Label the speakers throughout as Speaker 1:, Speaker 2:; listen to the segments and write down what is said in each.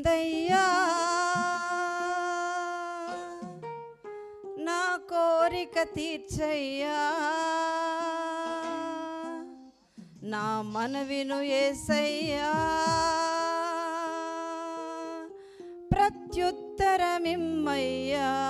Speaker 1: ఉందయ్యా. నా కోరిక తీర్చయ్యా. నా మనవిను ఏసయ్యా. ప్రత్యుత్తరమిమ్మయ్యా.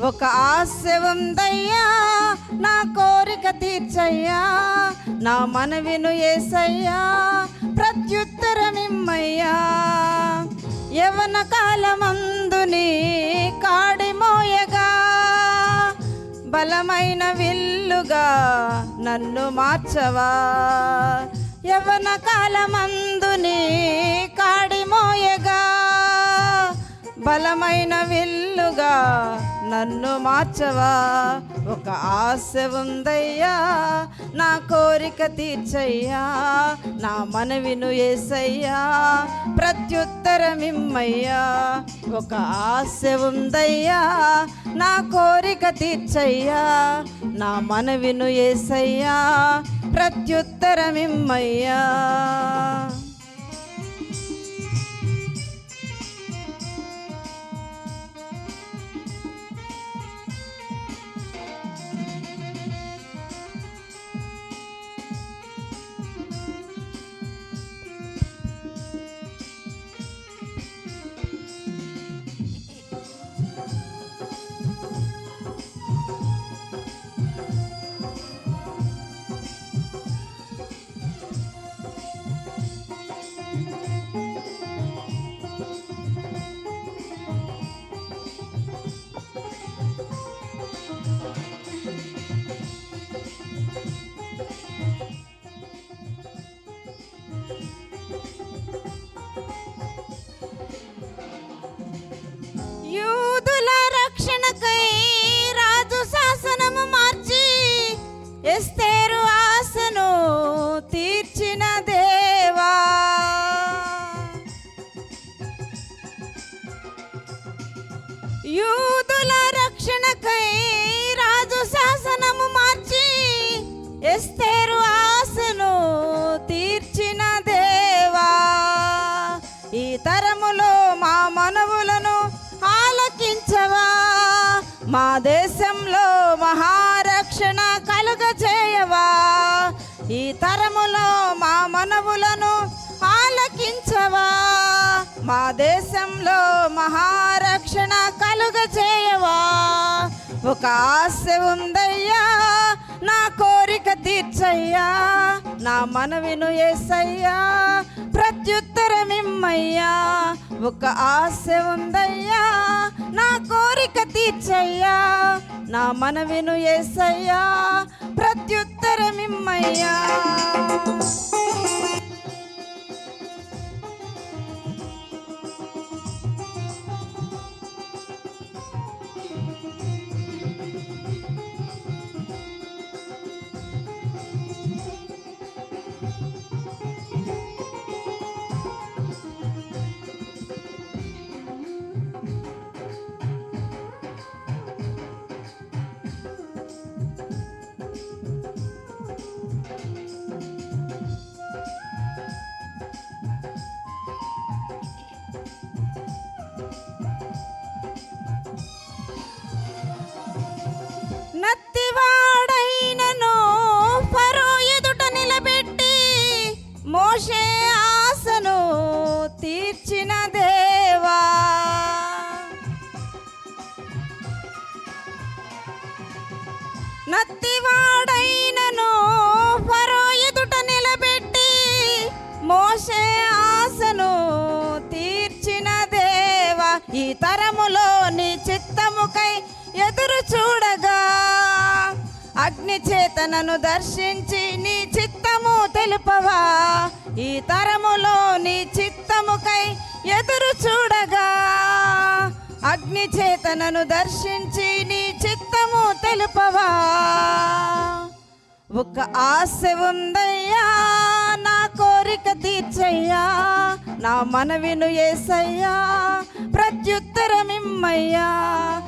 Speaker 1: ఒక ఆశ ఉందయ్యా నా కోరిక తీర్చయ్యా నా మనవిను ఏసయ్యా ప్రత్యుత్తరమిమ్మయ్యా. యవన కాలమందుని కాడిమోయగా బలమైన విల్లుగా నన్ను మార్చవా. యవన కాలమందుని కాడిమోయగా బలమైన విల్లుగా నన్ను మార్చవా? ఒక ఆశ ఉందయ్యా నా కోరిక తీర్చయ్యా నా మనవిను ఏసయ్యా ప్రత్యుత్తరమిమ్మయ్యా. ఒక ఆశ ఉందయ్యా నా కోరిక తీర్చయ్యా నా మనవిను ఏసయ్యా ప్రత్యుత్తరమిమ్మయ్యా. యూదుల రక్షణకై రాజు శాసనము మార్చి ఎస్తేరు ఆశను తీర్చిన దేవా. ఈ తరములో మా మనవులను ఆలకించవా. మా దేశ కలుగ చేయవా? ఒక ఆశ ఉందయ్యా నా కోరిక తీర్చయ్యా నా మనవిను ఏసయ్యా ప్రత్యుత్తరమిమ్మయ్యా. ఒక ఆశ ఉందయ్యా నా కోరిక తీర్చయ్యా నా మనవిను ఏసయ్యా ప్రత్యుత్తరమిమ్మయ్యా. Thank you. చేతనను దర్శించి నీ చిత్తము తెలుపవా? ఈ తరములో నీ చిత్తముకై ఎదురు చూడగా. అగ్ని చేతనను దర్శించి నీ చిత్తము తెలుపవా? ఒక ఆశ ఉందయ్యా నా కోరిక తీర్చయ్యా నా మనవిను ఏసయ్యా ప్రత్యుత్తరమిమ్మయ్యా.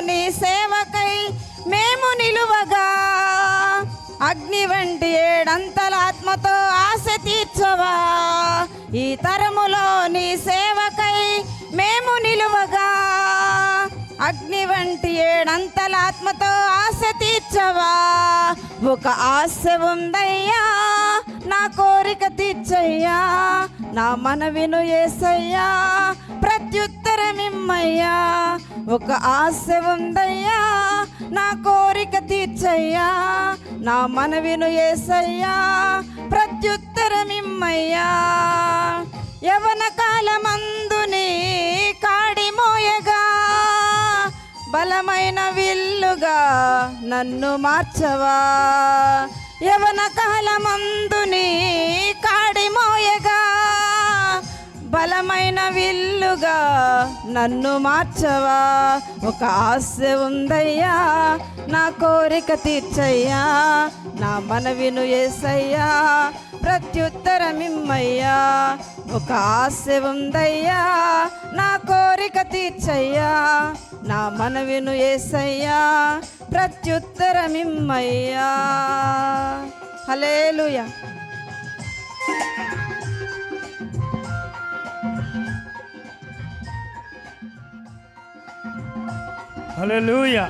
Speaker 1: నీ సేవకై మేము నిలువగా. అగ్ని వంటి ఏడంతల ఆత్మతో ఆశ తీర్చవా. ఈ తరములో నీ సేవకై మేము నిలువగా. అగ్ని వంటి ఏడంతల ఆత్మతో ఆశ తీర్చవా. ఒక ఆశ ఉందయ్యా. నా కోరిక తీర్చయ్యా నా మనవిను ఏసయ్యా ప్రత్యుత్తరమిమ్మయ్యా ఒక ఆశ ఉందయ్యా నా కోరిక తీర్చయ్యా నా మనవిను ఏసయ్యా ప్రత్యుత్తరమిమ్మయ్యా యవన కాలమందుని కాడిమోయగా బలమైన విల్లుగా నన్ను మార్చవా. కాలమందుని కాడి మోయగా బలమైన విల్లుగా నన్ను మార్చవా? ఒక ఆశ ఉందయ్యా నా కోరిక తీర్చయ్యా నా మనవిను ఏసయ్యా ప్రత్యుత్తరమిమ్మయ్యా. ఒక ఆశ ఉందయ్యా నా కోరిక తీర్చయ్యా నా మనవిను ఏసయ్యా ప్రత్యుత్తరమిమ్మయ్యా. Hallelujah
Speaker 2: hallelujah.